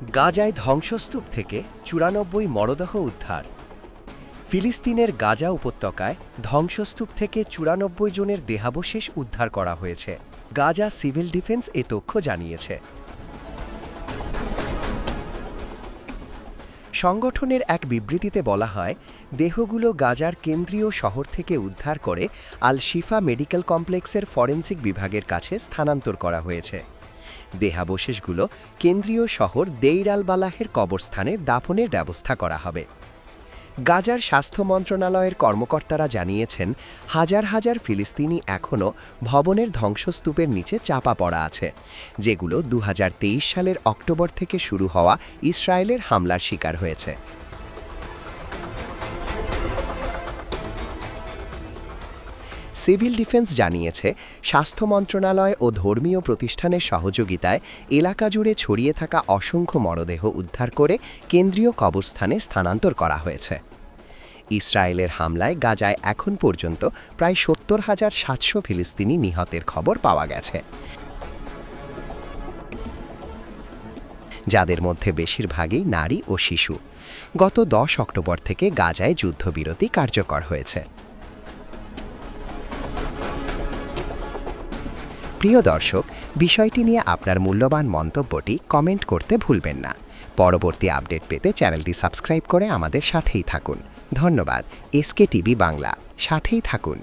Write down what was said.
গাজায় ধ্বংসস্তূপ থেকে চুরানব্বই মরদেহ উদ্ধার। ফিলিস্তিনের গাজা উপত্যকায় ধ্বংসস্তূপ থেকে চুরানব্বই জনের দেহাবশেষ উদ্ধার করা হয়েছে। গাজা সিভিল ডিফেন্স এ তথ্য জানিয়েছে। সংগঠনের এক বিবৃতিতে বলা হয়, দেহগুলো গাজার কেন্দ্রীয় শহর থেকে উদ্ধার করে আল শিফা মেডিকেল কমপ্লেক্সের ফরেনসিক বিভাগের কাছে স্থানান্তর করা হয়েছে। দেহাবশেষগুলো কেন্দ্রীয় শহর দেইর আল বালাহের কবরস্থানে দাফনের ব্যবস্থা করা হবে। গাজার স্বাস্থ্য মন্ত্রণালয়ের কর্মকর্তারা জানিয়েছেন, হাজার হাজার ফিলিস্তিনি এখনও ভবনের ধ্বংসস্তূপের নিচে চাপা পড়া আছে, যেগুলো দু হাজার তেইশ সালের অক্টোবর থেকে শুরু হওয়া ইসরায়েলের হামলার শিকার হয়েছে। সিভিল ডিফেন্স জানিয়েছে, স্বাস্থ্য মন্ত্রণালয় ও ধর্মীয় প্রতিষ্ঠানের সহযোগিতায় এলাকা জুড়ে ছড়িয়ে থাকা অসংখ্য মরদেহ উদ্ধার করে কেন্দ্রীয় কবরস্থানে স্থানান্তর করা হয়েছে। ইসরায়েলের হামলায় গাজায় এখন পর্যন্ত প্রায় সত্তর হাজার সাতশো ফিলিস্তিনি নিহতের খবর পাওয়া গেছে। যাদের মধ্যে বেশিরভাগই নারী ও শিশু। গত দশ অক্টোবর থেকে গাজায় যুদ্ধবিরতি কার্যকর হয়েছে। প্রিয় দর্শক, বিষয়টি নিয়ে আপনার মূল্যবান মন্তব্যটি কমেন্ট করতে ভুলবেন না। পরবর্তী আপডেট পেতে চ্যানেলটি সাবস্ক্রাইব করে আমাদের সাথেই থাকুন। ধন্যবাদ। SK TV Bangla. সাথেই থাকুন।